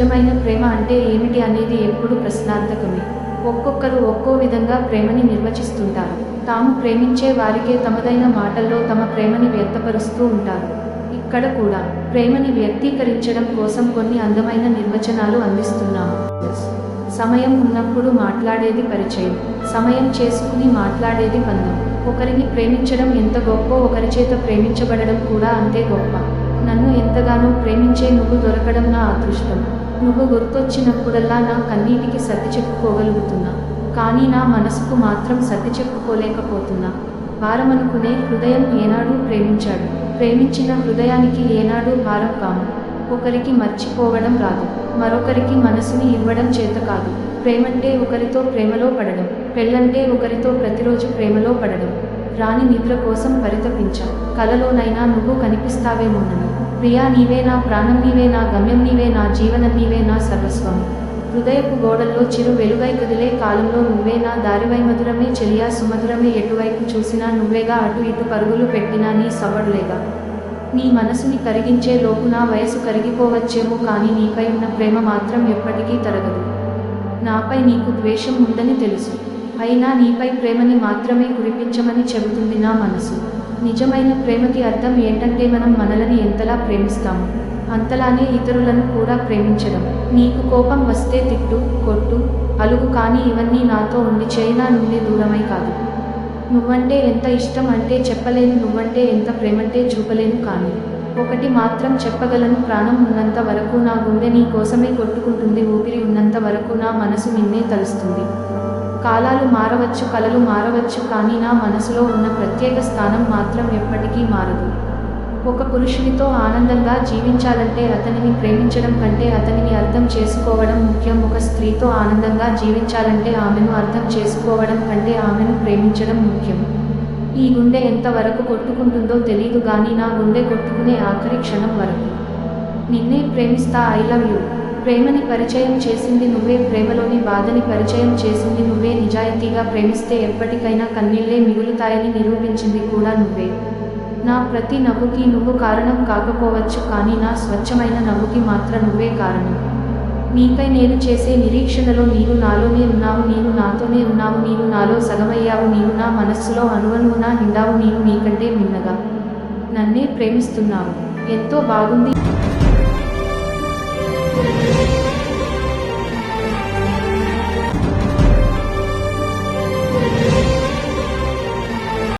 నిజమైన ప్రేమ అంటే ఏమిటి అనేది ఎప్పుడు ప్రశ్నార్థకమే. ఒక్కొక్కరు ఒక్కో విధంగా ప్రేమని నిర్వచిస్తుంటారు. తాము ప్రేమించే వారికే తమదైన మాటల్లో తమ ప్రేమని వ్యక్తపరుస్తూ ఉంటారు. ఇక్కడ కూడా ప్రేమని వ్యక్తీకరించడం కోసం కొన్ని అందమైన నిర్వచనాలు అందిస్తున్నాము. సమయం ఉన్నప్పుడు మాట్లాడేది పరిచయం. సమయం చేసుకుని మాట్లాడేది బంధం. ఒకరిని ప్రేమించడం ఎంత గొప్ప ఒకరి చేత ప్రేమించబడడం కూడా అంతే గొప్ప. నన్ను ఎంతగానో ప్రేమించే నువ్వు దొరకడం నా అదృష్టం. నువ్వు గుర్తొచ్చినప్పుడల్లా నా కన్నీటికి సర్ది చెప్పుకోగలుగుతున్నా. కానీ నా మనసుకు మాత్రం సర్ది చెప్పుకోలేకపోతున్నా. భారమనుకునే హృదయం ఏనాడు ప్రేమించాడు. ప్రేమించిన హృదయానికి ఏనాడు భారం కాము ఒకరికి మర్చిపోవడం రాదు. మరొకరికి మనసుని ఇవ్వడం చేత కాదు. ప్రేమంటే ఒకరితో ప్రేమలో పడడం. పెళ్ళంటే ఒకరితో ప్రతిరోజు ప్రేమలో పడడం. రాని నిద్ర కోసం పరితపించా. కలలోనైనా నువ్వు కనిపిస్తావేమోనని. ప్రియా నీవే నా ప్రాణం నీవే నా గమ్యం నీవే నా జీవనం నీవే నా సర్వస్వం. హృదయపు గోడల్లో చిరు వెలుగై కదిలే కాలంలో నువ్వే నా దారివై మధురమే చెలియా సుమధురమే ఎటువైపు చూసినా నువ్వేగా అటు ఇటు పరుగులు పెట్టినా నీ సవడులేగా నీ మనసుని కరిగించే లోపు నా వయసు కరిగిపోవచ్చేమో కానీ నీపై ఉన్న ప్రేమ మాత్రం ఎప్పటికీ తరగదు. నాపై నీకు ద్వేషం ఉందని తెలుసు. అయినా నీపై ప్రేమని మాత్రమే కురిపించమని చెబుతుంది నా మనసు. నిజమైన ప్రేమకి అర్థం ఏంటంటే మనం మనలని ఎంతలా ప్రేమిస్తాము అంతలానే ఇతరులను కూడా ప్రేమించడం. నీకు కోపం వస్తే తిట్టు కొట్టు అలుగు కానీ ఇవన్నీ నాతో ఉండి చైనా నుండి దూరమై కాదు. నువ్వంటే ఎంత ఇష్టం అంటే చెప్పలేను నువ్వంటే ఎంత ప్రేమంటే చూపలేను కానీ. ఒకటి మాత్రం చెప్పగలను ప్రాణం ఉన్నంత వరకు నా గుండె నీ కోసమే కొట్టుకుంటుంది ఊపిరి ఉన్నంత వరకు నా మనసు నిన్నే తలుస్తుంది. కాలాలు మారవచ్చు కలలు మారవచ్చు కానీ నా మనసులో ఉన్న ప్రత్యేక స్థానం మాత్రం ఎప్పటికీ మారదు. ఒక పురుషునితో ఆనందంగా జీవించాలంటే అతనిని ప్రేమించడం కంటే అతనిని అర్థం చేసుకోవడం ముఖ్యం. ఒక స్త్రీతో ఆనందంగా జీవించాలంటే ఆమెను అర్థం చేసుకోవడం కంటే ఆమెను ప్రేమించడం ముఖ్యం. ఈ గుండె ఎంతవరకు కొట్టుకుంటుందో తెలీదు కానీ నా గుండె కొట్టుకునే ఆఖరి క్షణం వరకు. నిన్నే ప్రేమిస్తా ఐ లవ్ యూ. ప్రేమని పరిచయం చేసింది నువ్వే ప్రేమలోని బాధని పరిచయం చేసింది నువ్వే నిజాయితీగా ప్రేమిస్తే ఎప్పటికైనా కన్నీళ్ళే మిగులుతాయని నిరూపించింది కూడా నువ్వే. నా ప్రతి నవ్వుకి నువ్వు కారణం కాకపోవచ్చు కానీ నా స్వచ్ఛమైన నవ్వుకి మాత్రం నువ్వే కారణం. నీపై నేను చేసే నిరీక్షణలో నీవు నాలోనే ఉన్నావు నీవు నాతోనే ఉన్నావు నీవు నాలో సగమయ్యావు నీవు నా మనస్సులో అణువణువునా నిండావు నీవు నీకంటే మిన్నగా. నన్నే ప్రేమిస్తున్నావు. ఎంతో బాగుంది Música